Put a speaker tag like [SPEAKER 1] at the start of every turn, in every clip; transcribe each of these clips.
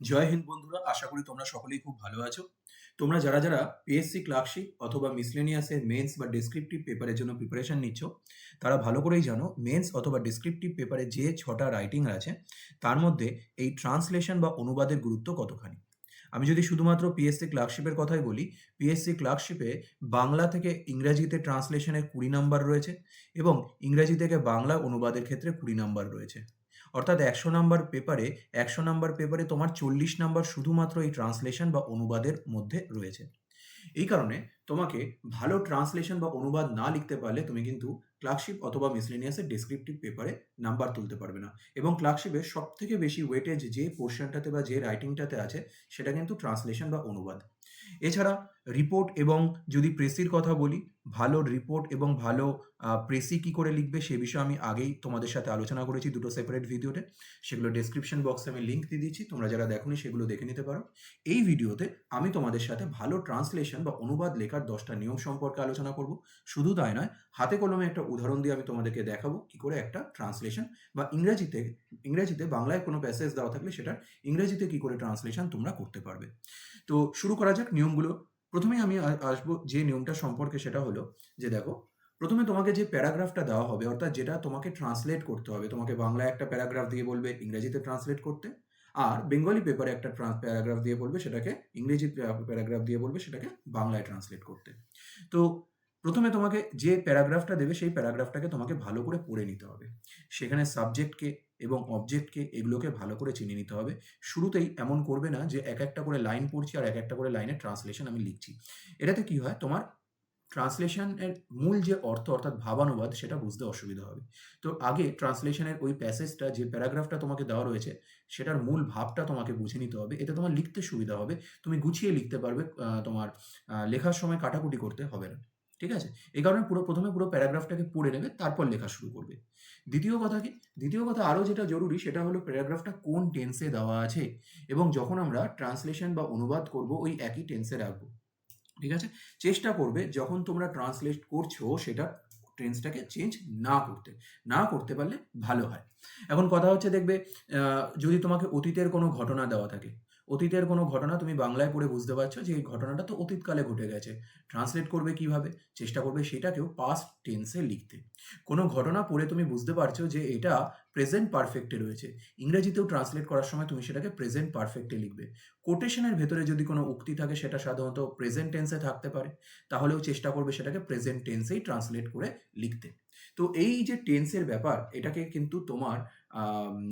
[SPEAKER 1] জয় হিন্দ বন্ধুরা, আশা করি তোমরা সকলেই খুব ভালো আছো। তোমরা যারা যারা পিএসসি ক্লার্কশিপ অথবা মিসলেনিয়াসের মেন্স বা ডেসক্রিপটিভ পেপারের জন্য প্রিপারেশন নিচ্ছ, তারা ভালো করেই জানো মেন্স অথবা ডেসক্রিপটিভ পেপারে যে ছটা রাইটিং আছে, তার মধ্যে এই ট্রান্সলেশন বা অনুবাদের গুরুত্ব কতখানি? আমি যদি শুধুমাত্র পিএসসি ক্লার্কশিপের কথাই বলি পিএসসি ক্লার্কশিপে বাংলা থেকে ইংরাজিতে ট্রান্সলেশনের কুড়ি নাম্বার রয়েছে এবং ইংরাজি থেকে বাংলা অনুবাদের ক্ষেত্রে কুড়ি নাম্বার রয়েছে। অর্থাৎ একশো নাম্বার পেপারে একশো নাম্বার পেপারে তোমার চল্লিশ নাম্বার শুধুমাত্র এই ট্রান্সলেশন বা অনুবাদের মধ্যে রয়েছে। এই কারণে তোমাকে ভালো ট্রান্সলেশন বা অনুবাদ না লিখতে পারলে তুমি কিন্তু ক্লার্কশিপ অথবা মিসলেনিয়াসের ডেসক্রিপটিভ পেপারে নাম্বার তুলতে পারবে না। এবং ক্লার্কশিপের সব থেকে বেশি ওয়েটেজ যে পোর্শনটাতে বা যে রাইটিংটাতে আছে, সেটা কিন্তু ট্রান্সলেশন বা অনুবাদ। এছাড়া রিপোর্ট এবং যদি প্রেসির কথা বলি, ভালো রিপোর্ট এবং ভালো প্রেসি কি করে লিখবে সে বিষয়ে আমি আগেই তোমাদের সাথে আলোচনা করেছি দুটো সেপারেট ভিডিওতে সেগুলো ডেসক্রিপশন বক্সে আমি লিঙ্ক দিয়ে দিচ্ছি তোমরা যারা দেখোনি সেগুলো দেখে নিতে পারো। এই ভিডিওতে আমি তোমাদের সাথে ভালো ট্রান্সলেশন বা অনুবাদ লেখার দশটা নিয়ম সম্পর্কে আলোচনা করব। শুধু তাই নয়, হাতে কলমে একটা উদাহরণ দিয়ে আমি তোমাদেরকে দেখাবো কি করে একটা ট্রান্সলেশন বা ইংরেজিতে ইংরেজিতে বাংলায় কোনো প্যাসেজ দেওয়া থাকলে সেটা ইংরেজিতে কি করে ট্রান্সলেশন তোমরা করতে পারবে। তো শুরু করা যাক নিয়মগুলো। প্রথমে আমি আসব যে নিয়মটা সম্পর্কে সেটা হলো যে দেখো, প্রথমে তোমাকে যে প্যারাগ্রাফটা দেওয়া হবে, অর্থাৎ যেটা তোমাকে ট্রান্সলেট করতে হবে, তোমাকে বাংলায় একটা প্যারাগ্রাফ দিয়ে বলবে, ইংরেজিতে ট্রান্সলেট করতে, আর বেঙ্গলি পেপারে একটা প্যারাগ্রাফ দিয়ে বলবে সেটাকে ইংরেজি প্যারাগ্রাফ দিয়ে বলবে সেটাকে বাংলায় ট্রান্সলেট করতে। তো প্রথমে তোমাকে যে প্যারাগ্রাফটা দেবে, সেই প্যারাগ্রাফটাকে তোমাকে ভালো করে পড়ে নিতে হবে। সেখানে সাবজেক্টকে এবং অবজেক্টকে এগুলোকে ভালো করে চিনে নিতে হবে। শুরুতেই এমন করবে না যে, এক একটা করে লাইন পড়ছি আর এক একটা করে লাইনের ট্রান্সলেশন আমি লিখছি। এটাতে কি হয়? তোমার ট্রান্সলেশনের মূল যে অর্থ, অর্থাৎ ভাবানুবাদ, সেটা বুঝতে অসুবিধা হবে। তো আগে ট্রান্সলেশনের ওই প্যাসেজটা, যে প্যারাগ্রাফটা তোমাকে দেওয়া রয়েছে, সেটার মূল ভাবটা তোমাকে বুঝে নিতে হবে। এতে তোমার লিখতে সুবিধা হবে। তুমি গুছিয়ে লিখতে পারবে তোমার লেখার সময় কাটাকুটি করতে হবে না। ঠিক আছে? এই কারণে পুরো, প্রথমে পুরো প্যারাগ্রাফটাকে পড়ে নেবে, তারপর লেখা শুরু করবে। দ্বিতীয় কথা কি? দ্বিতীয় কথা আরও যেটা জরুরি, সেটা হলো প্যারাগ্রাফটা কোন টেন্সে দেওয়া আছে এবং যখন আমরা ট্রান্সলেশন বা অনুবাদ করব, ওই একই টেন্সে রাখব। ঠিক আছে? চেষ্টা করবে যখন তোমরা ট্রান্সলেট করছ, সেটা টেন্সটাকে চেঞ্জ না করতে। না করতে পারলে ভালো হয়। এখন কথা হচ্ছে, দেখবে যদি তোমাকে অতীতের কোনো ঘটনা দেওয়া থাকে অতীতের কোনো ঘটনা তুমি বাংলায় পড়ে বুঝতে পারছ যে এই ঘটনাটা তো অতীতকালে ঘটে গেছে। ট্রান্সলেট করবে কীভাবে? চেষ্টা করবে সেটাকেও পাস্ট টেন্সে লিখতে। কোনো ঘটনা পড়ে তুমি বুঝতে পারছ যে এটা প্রেজেন্ট পারফেক্টে রয়েছে। ইংরেজিতেও ট্রান্সলেট করার সময় তুমি সেটাকে প্রেজেন্ট পারফেক্টে লিখবে। কোটেশনের ভেতরে যদি কোনো উক্তি থাকে সেটা সাধারণত প্রেজেন্ট টেন্সে থাকতে পারে। তাহলেও চেষ্টা করবে সেটাকে প্রেজেন্ট টেন্সেই ট্রান্সলেট করে লিখতে। তো এই যে টেন্সের ব্যাপার, এটাকে কিন্তু তোমার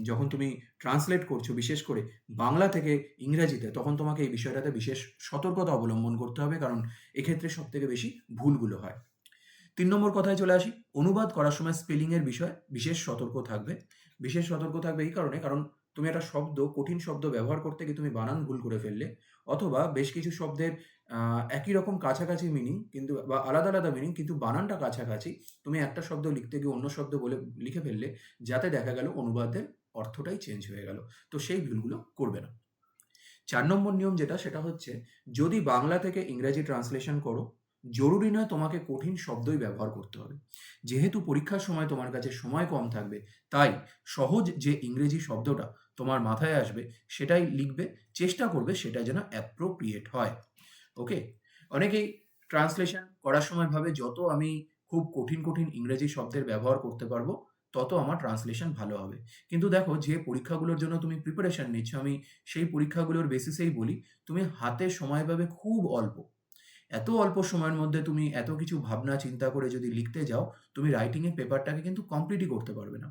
[SPEAKER 1] যখন তুমি ট্রান্সলেট করছ, বিশেষ করে বাংলা থেকে ইংরেজিতে, তখন তোমাকে এই বিষয়টাতে বিশেষ সতর্কতা অবলম্বন করতে হবে, কারণ এক্ষেত্রে সব থেকে বেশি ভুলগুলো হয়। তিন নম্বর কথায় চলে আসি, অনুবাদ করার সময় স্পেলিংয়ের বিষয়ে বিশেষ সতর্ক থাকবে। বিশেষ সতর্ক থাকবে এই কারণে, কারণ তুমি একটা শব্দ, কঠিন শব্দ ব্যবহার করতে গিয়ে তুমি বানান ভুল করে ফেললে, অথবা বেশ কিছু শব্দের একই রকম কাছাকাছি মিনিং কিন্তু, বা আলাদা আলাদা মিনিং কিন্তু বানানটা কাছাকাছি। তুমি একটা শব্দ লিখতে গিয়ে অন্য শব্দ বলে লিখে ফেললে, যাতে দেখা গেল অনুবাদের অর্থটাই চেঞ্জ হয়ে গেল। তো সেই ভুলগুলো করবে না। চার নম্বর নিয়ম যেটা, সেটা হচ্ছে যদি বাংলা থেকে ইংরেজি ট্রান্সলেশন করো, জরুরি নয় তোমাকে কঠিন শব্দই ব্যবহার করতে হবে। যেহেতু পরীক্ষার সময় তোমার কাছে সময় কম থাকবে, তাই সহজ যে ইংরেজি শব্দটা তোমার মাথায় আসবে, সেটাই লিখবে, চেষ্টা করবে সেটা যেন অ্যাপ্রোপ্রিয়েট হয়। ওকে অনেকেই ট্রান্সলেশন করার সময় ভাবে যত আমি খুব কঠিন কঠিন ইংরেজি শব্দের ব্যবহার করতে পারব, তত আমার ট্রান্সলেশন ভালো হবে। কিন্তু দেখো, যে পরীক্ষাগুলোর জন্য তুমি প্রিপারেশন নিচ্ছ, আমি সেই পরীক্ষাগুলোর বেসিসেই বলি, তুমি হাতে সময় পাবে খুব অল্প। এত অল্প সময়ের মধ্যে তুমি এত কিছু ভাবনা চিন্তা করে যদি লিখতে যাও, তুমি রাইটিংয়ের পেপারটাকে কিন্তু কমপ্লিটই করতে পারবে না।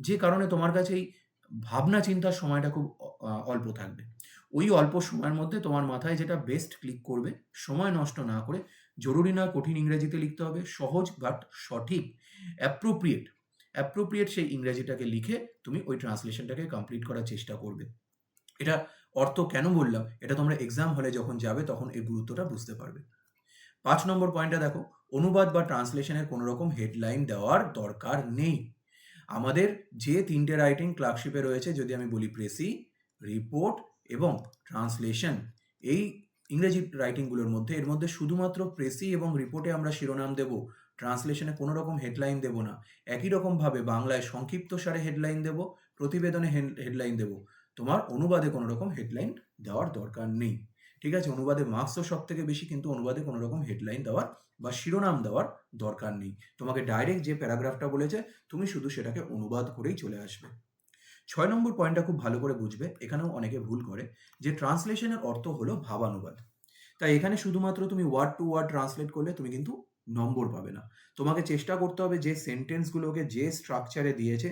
[SPEAKER 1] যে কারণে তোমার কাছে এই ভাবনা চিন্তার সময়টা খুব অল্প থাকবে। ওই অল্প সময়ের মধ্যে তোমার মাথায় যেটা বেস্ট ক্লিক করবে, সময় নষ্ট না করে জরুরি না কঠিন ইংরেজিতে লিখতে হবে, সহজ বাট সঠিক অ্যাপ্রোপ্রিয়েট অ্যাপ্রোপ্রিয়েট সেই ইংরেজিটাকে লিখে তুমি ওই ট্রান্সলেশনটাকে কমপ্লিট করার চেষ্টা করবে। এটা অর্থ কেন বললাম? এটা তোমরা এক্সাম হলে যখন যাবে তখন এই গুরুত্বটা বুঝতে পারবে। পাঁচ নম্বর পয়েন্টটা দেখো, অনুবাদ বা ট্রান্সলেশনের কোনো রকম হেডলাইন দেওয়ার দরকার নেই। আমাদের যে তিনটে রাইটিং ক্লার্কশিপে রয়েছে, যদি আমি বলি প্রেসি রিপোর্ট এবং ট্রান্সলেশন এই ইংরেজি রাইটিংগুলোর মধ্যে, এর মধ্যে শুধুমাত্র প্রেসি এবং রিপোর্টে আমরা শিরোনাম দেব ট্রান্সলেশনে কোনো রকম হেডলাইন দেব না। একই রকমভাবে বাংলায় সংক্ষিপ্ত সারে হেডলাইন দেব, প্রতিবেদনে হেডলাইন দেব। তোমার অনুবাদে কোনো রকম হেডলাইন দেওয়ার দরকার নেই। ঠিক আছে? অনুবাদে মার্কসও সব থেকে বেশি, কিন্তু অনুবাদে কোনো রকম হেডলাইন দেওয়ার বা শিরোনাম দেওয়ার দরকার নেই। তোমাকে ডাইরেক্ট যে প্যারাগ্রাফটা বলেছে, তুমি শুধু সেটাকে অনুবাদ করেই চলে আসবে। ছয় নম্বর পয়েন্টটা খুব ভালো করে বুঝবে, এখানেও অনেকে ভুল করে, যে ট্রান্সলেশনের অর্থ হলো ভাবানুবাদ। তাই এখানে শুধুমাত্র তুমি ওয়ার্ড টু ওয়ার্ড ট্রান্সলেট করলে তুমি কিন্তু নম্বর পাবে না। তোমাকে চেষ্টা করতে হবে যে সেন্টেন্সগুলোকে যে স্ট্রাকচারে দিয়েছে,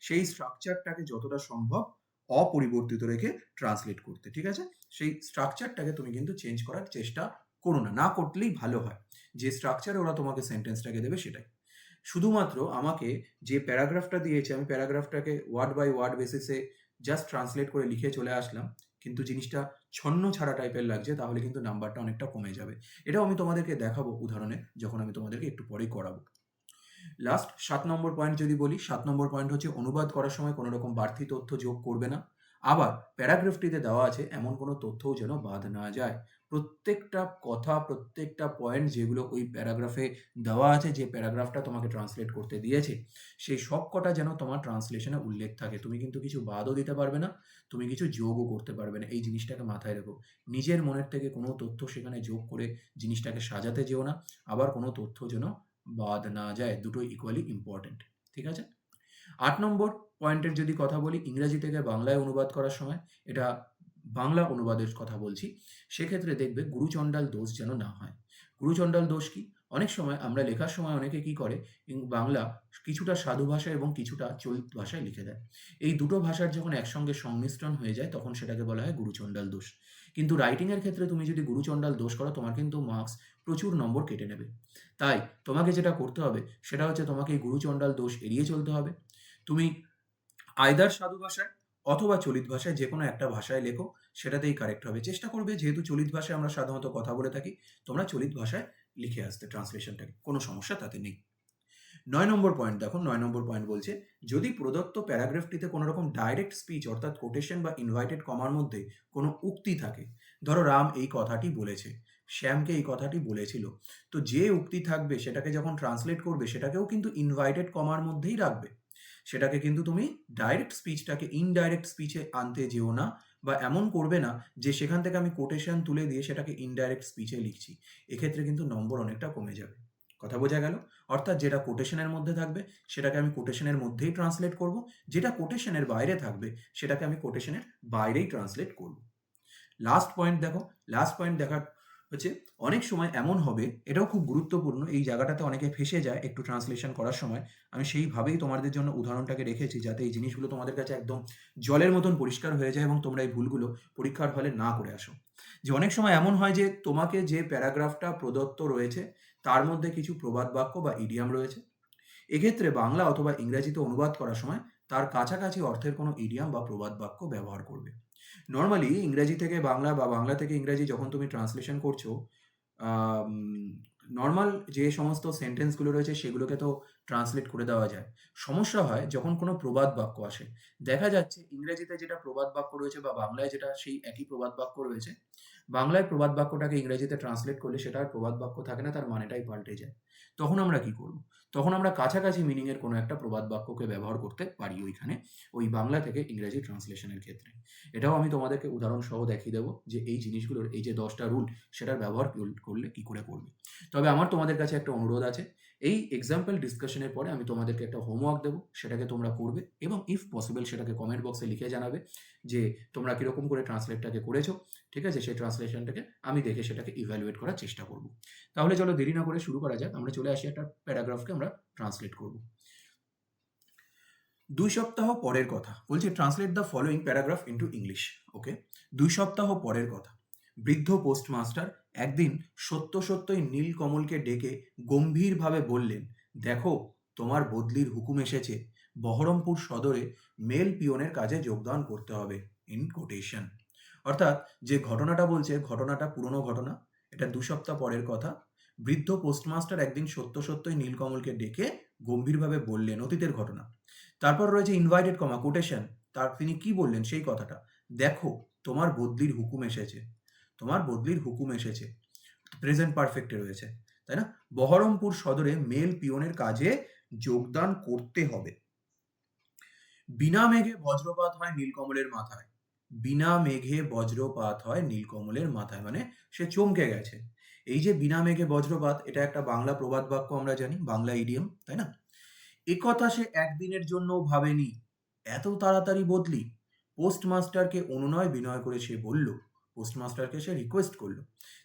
[SPEAKER 1] সেই স্ট্রাকচারটাকে যতটা সম্ভব অপরিবর্তিত রেখে ট্রান্সলেট করতে, ঠিক আছে? সেই স্ট্রাকচারটাকে তুমি কিন্তু চেঞ্জ করার চেষ্টা করো না না করলেই ভালো হয়। যে স্ট্রাকচারে ওরা তোমাকে সেন্টেন্সটাকে দেবে সেটাই। শুধুমাত্র আমাকে যে প্যারাগ্রাফটা দিয়েছে, আমি প্যারাগ্রাফটাকে ওয়ার্ড বাই ওয়ার্ড বেসিসে জাস্ট ট্রান্সলেট করে লিখে চলে আসলাম। কিন্তু জিনিসটা ছন্ন ছাড়া টাইপের লাগছে, তাহলে কিন্তু নাম্বারটা অনেকটা কমে যাবে। এটাও আমি তোমাদেরকে দেখাবো উদাহরণে, যখন আমি তোমাদেরকে একটু পরেই করাবো। লাস্ট সাত নম্বর পয়েন্ট যদি বলি, সাত নম্বর পয়েন্ট হচ্ছে অনুবাদ করার সময় কোনো রকম বাড়তি তথ্য যোগ করবে না। আবার প্যারাগ্রাফটিতে দেওয়া আছে, এমন কোনো তথ্যও যেন বাদ না যায়। প্রত্যেকটা কথা, প্রত্যেকটা পয়েন্ট যেগুলো ওই প্যারাগ্রাফে দেওয়া আছে, যে প্যারাগ্রাফটা তোমাকে ট্রান্সলেট করতে দিয়েছে, সেই সব কটা যেন তোমার ট্রান্সলেশনে উল্লেখ থাকে। তুমি কিন্তু কিছু বাদও দিতে পারবে না, তুমি কিছু যোগও করতে পারবে না। এই জিনিসটাকে মাথায় রেখো। নিজের মনের থেকে কোনো তথ্য সেখানে যোগ করে জিনিসটাকে সাজাতে যেও না, আবার কোনো তথ্য যেন বাদ না যায়। দুটো ইকুয়ালি ইম্পর্টেন্ট ঠিক আছে? আট নম্বর পয়েন্টের যদি কথা বলি, ইংরেজি থেকে বাংলায় অনুবাদ করার সময়, এটা বাংলা অনুবাদের কথা বলছি, সেক্ষেত্রে দেখবে গুরুচণ্ডাল দোষ যেন না হয়। গুরুচণ্ডাল দোষ কি? অনেক সময় আমরা লেখার সময় অনেকে কি করে? বাংলা কিছুটা সাধু ভাষায় এবং কিছুটা চলিত ভাষায় লিখে দেয়। এই দুটো ভাষার যখন একসঙ্গে সংমিশ্রণ হয়ে যায়, তখন সেটাকে বলা হয় গুরুচণ্ডাল দোষ। কিন্তু রাইটিংয়ের ক্ষেত্রে তুমি যদি গুরুচণ্ডাল দোষ করো, তোমার কিন্তু মার্কস প্রচুর নম্বর কেটে নেবে। তাই তোমাকে যেটা করতে হবে, সেটা হচ্ছে তোমাকে এই গুরুচণ্ডাল দোষ এড়িয়ে চলতে হবে। তুমি আয়দার সাধু ভাষায় অথবা চলিত ভাষায় যে কোনো একটা ভাষায় লেখো, সেটাতেই কারেক্ট হবে। চেষ্টা করবে, যেহেতু চলিত ভাষায় আমরা সাধারণত কথা বলে থাকি, তোমরা চলিত ভাষায় লিখে আসতে ট্রান্সলেশনটাকে কোনো সমস্যা তাতে নেই। নয় নম্বর পয়েন্ট দেখো, নয় নম্বর পয়েন্ট বলছে, যদি প্রদত্ত প্যারাগ্রাফটিতে কোনো রকম ডাইরেক্ট স্পিচ অর্থাৎ কোটেশন বা ইনভাইটেড কমার মধ্যে কোনো উক্তি থাকে, ধরো রাম এই কথাটি বলেছে, শ্যামকে এই কথাটি বলেছিল, তো যে উক্তি থাকবে, সেটাকে যখন ট্রান্সলেট করবে, সেটাকেও কিন্তু ইনভাইটেড কমার মধ্যেই রাখবে। সেটাকে কিন্তু তুমি ডাইরেক্ট স্পিচটাকে ইনডাইরেক্ট স্পিচে আনতে যেও না বা এমন করবে না যে সেখান থেকে আমি কোটেশন তুলে দিয়ে সেটাকে ইনডাইরেক্ট স্পিচে লিখছি। এক্ষেত্রে কিন্তু নম্বর অনেকটা কমে যাবে। কথা বোঝা গেল? অর্থাৎ যেটা কোটেশনের মধ্যে থাকবে, সেটাকে আমি কোটেশনের মধ্যেই ট্রান্সলেট করব। যেটা কোটেশনের বাইরে থাকবে, সেটাকে আমি কোটেশনের বাইরেই ট্রান্সলেট করব। লাস্ট পয়েন্ট দেখো লাস্ট পয়েন্ট দেখার হচ্ছে অনেক সময় এমন হবে, এটাও খুব গুরুত্বপূর্ণ, এই জায়গাটাতে অনেকে ফেসে যায় একটু ট্রান্সলেশন করার সময়। আমি সেইভাবেই তোমাদের জন্য উদাহরণটাকে রেখেছি যাতে এই জিনিসগুলো তোমাদের কাছে একদম জলের মতন পরিষ্কার হয়ে যায় এবং তোমরা এই ভুলগুলো পরীক্ষার হলে না করে আসো। যে অনেক সময় এমন হয় যে তোমাকে যে প্যারাগ্রাফটা প্রদত্ত রয়েছে, তার মধ্যে কিছু প্রবাদ বাক্য বা ইডিয়াম রয়েছে। এক্ষেত্রে বাংলা অথবা ইংরেজিতে অনুবাদ করার সময় তার কাছাকাছি অর্থের কোনো ইডিয়াম বা প্রবাদ বাক্য ব্যবহার করবে। নর্মালি ইংরেজি থেকে বাংলা বা বাংলা থেকে ইংরেজি যখন তুমি ট্রান্সলেশন করছ নর্মাল যে সমস্ত সেন্টেন্সগুলো রয়েছে সেগুলোকে তো ট্রান্সলেট করে দেওয়া যায়। সমস্যা হয় যখন কোনো প্রবাদ বাক্য আসে। দেখা যাচ্ছে ইংরেজিতে যেটা প্রবাদ বাক্য রয়েছে বা বাংলায় যেটা সেই একই প্রবাদ বাক্য রয়েছে, বাংলায় প্রবাদ বাক্যটাকে ইংরেজিতে ট্রান্সলেট করলে সেটা আর প্রবাদ বাক্য থাকে না, তার মানেটাই পাল্টে যায়। তখন আমরা কি করব? তখন আমরা কাছাকাছি মিনিংয়ের কোনো একটা প্রবাদ বাক্যকে ব্যবহার করতে পারি ওইখানে, ওই বাংলা থেকে ইংরেজি ট্রান্সলেশনের ক্ষেত্রে। এটাও আমি তোমাদেরকে উদাহরণ সহ দেখিয়ে দেবো যে এই জিনিসগুলোর, এই যে দশটা রুল সেটার ব্যবহার করলে কি করে করবে। তবে আমার তোমাদের কাছে একটা অনুরোধ আছে, এই এক্সাম্পল ডিসকাশনের পরে আমি তোমাদেরকে একটা হোমওয়ার্ক দেবো, সেটাকে তোমরা করবে এবং ইফ পসিবল সেটাকে কমেন্ট বক্সে লিখে জানাবে যে তোমরা কীরকম করে ট্রান্সলেটটাকে করেছ, ঠিক আছে? সেই ট্রান্সলেশনটাকে আমি দেখে সেটাকে ইভ্যালুয়েট করার চেষ্টা করব। তাহলে চলো দেরি না করে শুরু করা যাক, আমরা চলে আসি একটা প্যারাগ্রাফকে আমরা ট্রান্সলেট করব। দুই সপ্তাহ পরের কথা, বলছি translate the following paragraph into English okay দুই সপ্তাহ পরের কথা, বৃদ্ধ পোস্টমাস্টার একদিন সত্য সত্যই নীলকমলকে ডেকে গম্ভীরভাবে বললেন, দেখো, তোমার বদলির হুকুম এসেছে, বহরমপুর সদরে মেল পিয়নের কাজে যোগদান করতে হবে। ইন কোটেশন অর্থাৎ যে ঘটনাটা বলছে, ঘটনাটা পুরনো ঘটনা, এটা দু সপ্তাহ পরের কথা বৃদ্ধ পোস্টমাস্টার একদিন সত্য সত্যই নীলকমলকে ডেকে গম্ভীরভাবে বললেন, অতীতের ঘটনা। তারপর রয়েছে ইনভাইটেড কমা কোটেশন তার, তিনি কি বললেন সেই কথাটা? দেখো, তোমার বদলির হুকুম এসেছে। তোমার বদলির হুকুম এসেছে। প্রেজেন্ট পারফেক্টে রয়েছে। তাই না? বহরমপুর সদরে মেল পিয়নের কাজে যোগদান করতে হবে। বিনা মেঘে বজ্রপাত হয় নীলকমলের মাথায়। বিনা মেঘে বজ্রপাত হয় নীলকমলের মাথায়। মানে সে চমকে গেছে। এই যে বিনা মেঘে বজ্রপাত, এটা একটা বাংলা প্রবাদ বাক্য আমরা জানি, বাংলা ইডিয়ম তাই না? একথা সে একদিনের জন্য ভাবেনি, এত তাড়াতাড়ি বদলি। পোস্টমাস্টারকে অনুনয় বিনয় করে সে বলল, পোস্টমাস্টারকে সে রিকোয়েস্ট করল।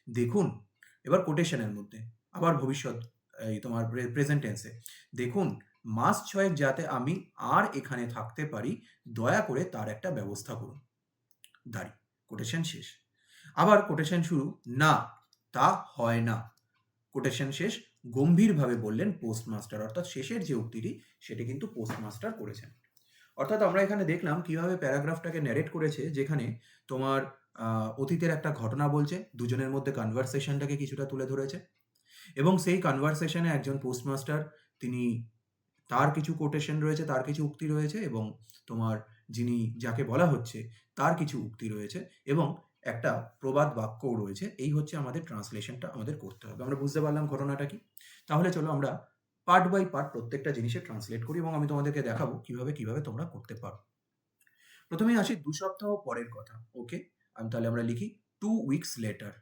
[SPEAKER 1] দেখুন, এবার কোটেশনের মধ্যে, আবার ভবিষ্যৎ, এই তোমার প্রেজেন্ট টেন্সে দেখুন, মাস ছয়েক যাতে আমি আর এখানে থাকতে পারি, দয়া করে তার একটা ব্যবস্থা করুন। দাঁড়ি কোটেশন শেষ। আবার কোটেশন শুরু, না তা হয় না। কোটেশন শেষ, গম্ভীরভাবে বললেন পোস্টমাস্টার অর্থাৎ শেষের যে উক্তিটি, সেটি কিন্তু পোস্টমাস্টার করেছেন। অর্থাৎ আমরা এখানে দেখলাম কীভাবে প্যারাগ্রাফটাকে ন্যারেট করেছে, যেখানে তোমার অতীতের একটা ঘটনা বলছে, দুজনের মধ্যে কনভারসেশনটাকে কিছুটা তুলে ধরেছে। এবং সেই কনভারসেশনে একজন পোস্টমাস্টার তিনি তার কিছু কোটেশন রয়েছে, তার কিছু উক্তি রয়েছে, এবং তোমার, যিনি যাকে বলা হচ্ছে, তার কিছু উক্তি রয়েছে, এবং একটা প্রবাদ বাক্যও রয়েছে। এই হচ্ছে আমাদের ট্রান্সলেশনটা আমাদের করতে হবে। আমরা বুঝতে পারলাম ঘটনাটা কি? তাহলে চলো আমরা পার্ট বাই পার্ট প্রত্যেকটা জিনিসে ট্রান্সলেট করি এবং আমি তোমাদেরকে দেখাবো কীভাবে কীভাবে তোমরা করতে পারো। প্রথমেই আসি দু সপ্তাহ পরের কথা ওকে আমি তাহলে আমরা লিখি টু উইকস লেটার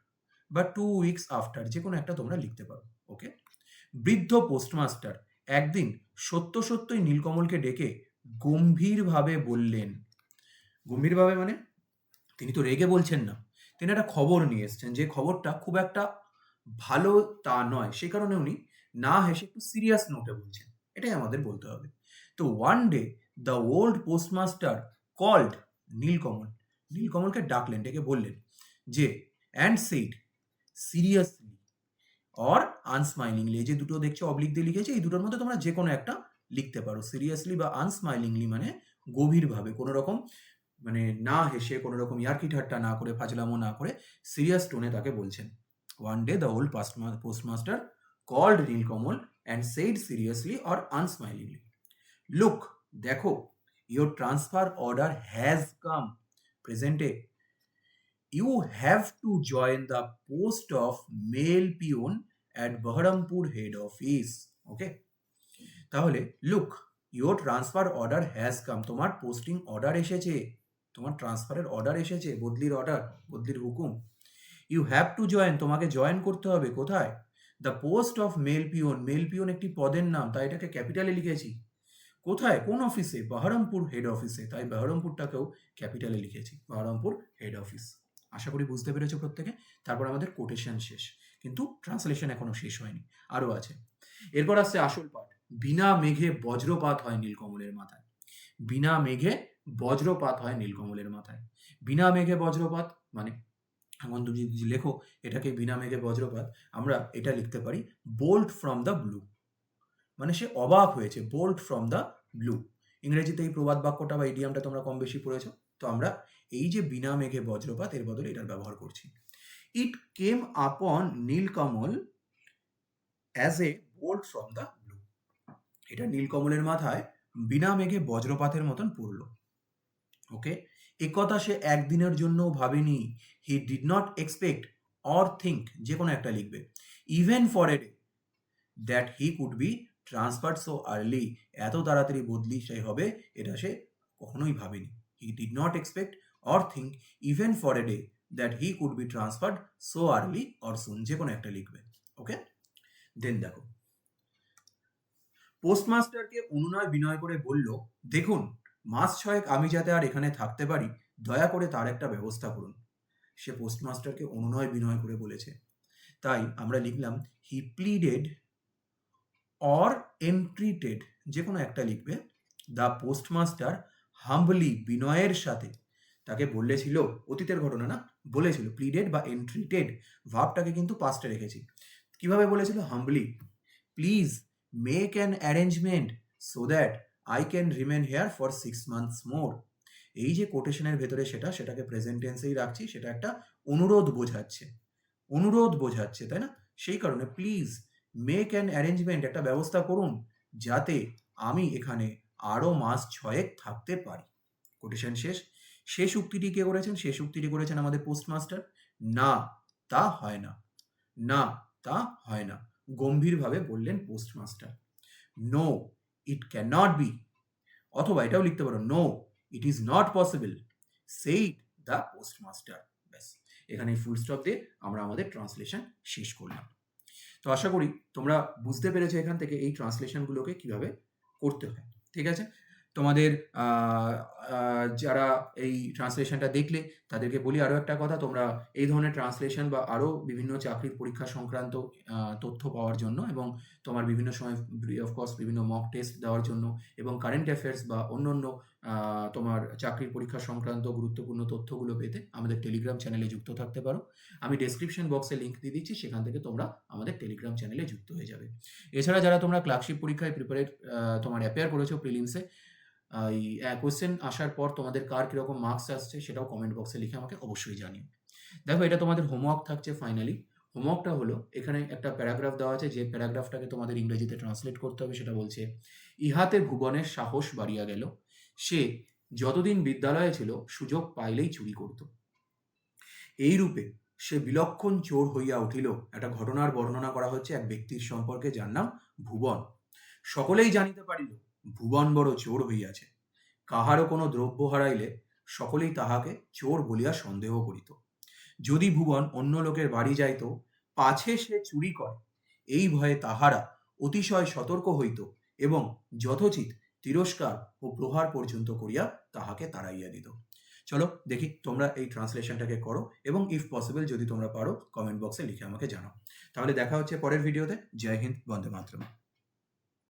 [SPEAKER 1] বা টু উইকস আফটার যে কোনো একটা তোমরা লিখতে পারো ওকে বৃদ্ধ পোস্টমাস্টার একদিন সত্য সত্যই নীলকমলকে ডেকে গম্ভীরভাবে বললেন। গম্ভীরভাবে মানে? তিনি তো রেগে বলছেন না। তিনি একটা খবর নিয়ে এসছেন, যে খবরটা খুব একটা ভালো তা নয়। সে কারণে উনি না হেসে একটু সিরিয়াস নোটে বলছেন। এটাই আমাদের বলতে হবে। তো one day the old postmaster called Nilkamal. নীলকমলকে ডাকলেন, ডেকে বললেন যে and said seriously or unsmilingly যে দুটো দেখছ অবলিক দিয়ে লিখেছে, এই দুটোর মধ্যে তোমরা যে কোনো একটা লিখতে পারো। সিরিয়াসলি বা আনস্মাইলিংলি মানে গভীরভাবে, কোনো রকম মানে না হেসে কোনো রকম ইয়ার্কি ঠাট্টা না করে, ফাজলামো না করে সিরিয়াস টোনে তাকে বলছেন। One day the old postmaster called Nilkamal and said seriously or unsmilingly look দেখো your transfer order has come প্রেজেন্টে you have to join the post of mail peon at Baharampur head office okay তাহলে look your transfer order has come তোমার posting order এসেছে। তোমার ট্রান্সফারের order এসেছে, বদলির order বদলির হুকুম। ইউ হ্যাভ টু জয়েন তোমাকে জয়েন করতে হবে, কোথায়? The post of mail peon mail peon একটি পদের নাম, তাই এটাকে ক্যাপিটালে লিখেছি। কোথায়? কোন অফিসে বহরমপুর হেড অফিসে তাই বহরমপুরটাকেও ক্যাপিটালে লিখেছি বহরমপুর হেড অফিস আশা করি বুঝতে পেরেছ প্রত্যেকে। তারপর আমাদের কোটেশন শেষ। কিন্তু ট্রান্সলেশন এখনও শেষ হয়নি, আরও আছে। এরপর আসছে আসল পাঠ। বিনা মেঘে বজ্রপাত হয় নীলকমলের মাথায়। বিনা মেঘে বজ্রপাত হয় নীলকমলের মাথায়। বিনা মেঘে বজ্রপাত মানে এখন তুমি যদি লেখো এটাকে বিনা মেঘে বজ্রপাত, আমরা এটা লিখতে পারি বোল্ট ফ্রম দ্য ব্লু মানে সে অবাক হয়েছে বোল্ট ফ্রম দ্য ব্লু ইংরেজিতে এই প্রবাদ বাক্যটা বা ইডিয়ামটা তোমরা কম বেশি পড়েছো, তো আমরা এই যে বিনা মেঘে বজ্রপাত, এর বদলে এটার ব্যবহার করছি। It came upon Nilkamal as a bolt from the blue এটা নীলকমলের মাথায় বিনা মেঘে বজ্রপাতের মতন পড়ল। ওকে একথা সে একদিনের জন্য ভাবেনি। He did not expect or think যে কোনো একটা লিখবে। Even for a day that he could be transfer so early এত তাড়াতাড়ি বদলি সে হবে, এটা সে কখনোই ভাবেনি। He did not expect or think even for a day that he could be transferred so early or soon যে কোনো একটা লিখবে। ওকে দেন দেখো পোস্টমাস্টারকে অনুনয় বিনয় করে বলল, দেখুন, মাস ছয়েক আমি যাতে আর এখানে থাকতে পারি, দয়া করে তার একটা ব্যবস্থা করুন। সে পোস্টমাস্টারকে অনুনয় বিনয় করে বলেছে। তাই আমরা লিখলাম হি প্লিডেড অর এন্ট্রিটেড যে কোনো একটা লিখবে। দ্য পোস্টমাস্টার হাম্বলি বিনয়ের সাথে তাকে বলেছিল, অতীতের ঘটনা না, বলেছিল প্লিডেড বা এন্ট্রিটেড ভাবটাকে কিন্তু পাস্টে রেখেছি। কীভাবে বলেছিল? Humbly please make an arrangement so that I can remain here for six months more এই যে কোটেশনের ভেতরে সেটা, সেটাকে প্রেজেন্ট টেন্সেই রাখছি, সেটা একটা অনুরোধ বোঝাচ্ছে। অনুরোধ বোঝাচ্ছে, তাই না? সেই কারণে প্লিজ মেক অ্যান অ্যারেঞ্জমেন্ট একটা ব্যবস্থা করুন যাতে আমি এখানে আরও মাস ছয়েক থাকতে পারি। কোটেশন শেষ। শেষ উক্তিটি কে করেছেন? শেষ উক্তিটি করেছেন আমাদের পোস্টমাস্টার না, তা হয় না। না, তা হয় না। গম্ভীরভাবে বললেন postmaster. No it can not be অথবা এটাও লিখতে পারো no it is not possible সেই দ্য পোস্টমাস্টার ব্যাস এখানে ফুল স্টপ দিয়ে আমরা আমাদের ট্রান্সলেশন শেষ করলাম। তো আশা করি তোমরা বুঝতে পেরেছ এখান থেকে এই ট্রান্সলেশনগুলোকে কীভাবে করতে হয়, ঠিক আছে? তোমাদের যারা এই ট্রান্সলেশনটা দেখলে, তাদেরকে বলি আরও একটা কথা, তোমরা এই ধরনের ট্রান্সলেশন বা আরও বিভিন্ন চাকরির পরীক্ষা সংক্রান্ত তথ্য পাওয়ার জন্য এবং তোমার বিভিন্ন সময় ফ্রি অফ কস্ট বিভিন্ন মক টেস্ট দেওয়ার জন্য এবং কারেন্ট অ্যাফেয়ার্স বা অন্য অন্য তোমার চাকরির পরীক্ষা সংক্রান্ত গুরুত্বপূর্ণ তথ্যগুলো পেতে আমাদের টেলিগ্রাম চ্যানেলে যুক্ত থাকতে পারো। আমি ডেসক্রিপশন বক্সে লিঙ্ক দিয়ে দিচ্ছি, সেখান থেকে তোমরা আমাদের টেলিগ্রাম চ্যানেলে যুক্ত হয়ে যাবে। এছাড়া যারা তোমরা ক্লার্কশিপ পরীক্ষায় প্রিপারেট তোমার অ্যাপেয়ার করেছ প্রিলিমসে এই কোশ্চেন আসার পর তোমাদের কার কীরকম মার্কস আসছে সেটাও কমেন্ট বক্সে লিখে আমাকে অবশ্যই জানিও। দেখো, এটা তোমাদের হোমওয়ার্ক থাকছে ফাইনালি হোমওয়ার্কটা হলো, এখানে একটা প্যারাগ্রাফ দেওয়া আছে, যে প্যারাগ্রাফটাকে তোমাদের ইংরেজিতে ট্রান্সলেট করতে হবে, সেটা বলছে, ইহাতে ভুবনের সাহস বাড়িয়া গেল। সে যতদিন বিদ্যালয়ে ছিল, সুযোগ পাইলেই চুরি করত। এই রূপে সে বিলক্ষণ চোর হইয়া উঠিল। একটা ঘটনার বর্ণনা করা হচ্ছে এক ব্যক্তির সম্পর্কে যার নাম ভুবন। সকলেই জানিতে পারিল ভুবন বড় চোর হইয়াছে। কাহারও কোনো দ্রব্য হারাইলে সকলেই তাহাকে চোর বলিয়া সন্দেহ করিত। যদি ভুবন অন্য লোকের বাড়ি যাইত, পাছে সে চুরি করে। এই ভয়ে তাহারা অতিশয় সতর্ক হইত এবং যথোচিত তিরস্কার ও প্রহার পর্যন্ত করিয়া তাহাকে তাড়াইয়া দিত। চলো দেখি তোমরা এই ট্রান্সলেশনটাকে করো এবং ইফ পসিবল যদি তোমরা পারো কমেন্ট বক্সে লিখে আমাকে জানাও। তাহলে দেখা হচ্ছে পরের ভিডিওতে জয় হিন্দ, বন্দে মাতরম।